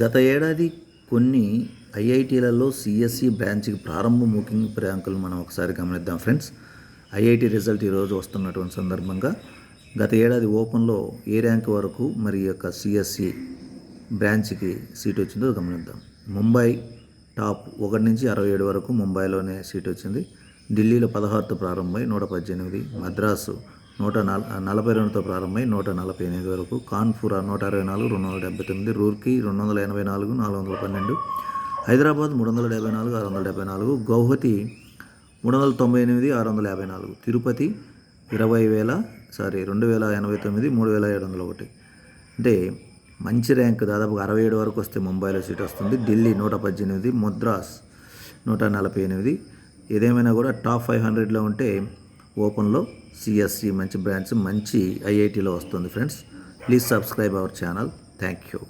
గత ఏడాది కొన్ని ఐఐటీలలో సిఎస్సి బ్రాంచ్కి ప్రారంభ ముఖ్యంగా ర్యాంకులు మనం ఒకసారి గమనిద్దాం ఫ్రెండ్స్. ఐఐటి రిజల్ట్ ఈరోజు వస్తున్నటువంటి సందర్భంగా గత ఏడాది ఓపెన్లో ఏ ర్యాంక్ వరకు మరి యొక్క సిఎస్సి బ్రాంచ్కి సీట్ వచ్చిందో గమనిద్దాం. ముంబై టాప్ ఒకటి నుంచి అరవై ఏడు వరకు ముంబైలోనే సీట్ వచ్చింది. ఢిల్లీలో పదహారుతో ప్రారంభమై నూట పద్దెనిమిది మద్రాసు నూట నల నలభై రెండుతో ప్రారంభమై నూట నలభై ఎనిమిది వరకు. కాన్పూర్ నూట అరవై నాలుగు రెండు వందల డెబ్బై తొమ్మిది. రూర్కీ రెండు వందల ఎనభై నాలుగు నాలుగు వందల పన్నెండు. హైదరాబాద్ మూడు వందల డెబ్బై నాలుగు ఆరు వందల డెబ్బై నాలుగు. గౌహతి మూడు వందల తొంభై ఎనిమిది ఆరు వందల యాభై నాలుగు. తిరుపతి ఇరవై వేల సారీ రెండు వేల ఎనభై తొమ్మిది మూడు వేల ఏడు వందల ఒకటి. అంటే మంచి ర్యాంక్ దాదాపు అరవై ఏడు వరకు వస్తే ముంబైలో సీట్ వస్తుంది. ఢిల్లీ నూట పద్దెనిమిది మద్రాస్ నూట నలభై ఎనిమిది. ఏదేమైనా కూడా టాప్ ఫైవ్ హండ్రెడ్లో ఉంటే ఓపెన్లో సిఎస్సి మంచి బ్రాంచ్ మంచి ఐఐటీలో వస్తుంది friends. Please subscribe our channel. Thank you.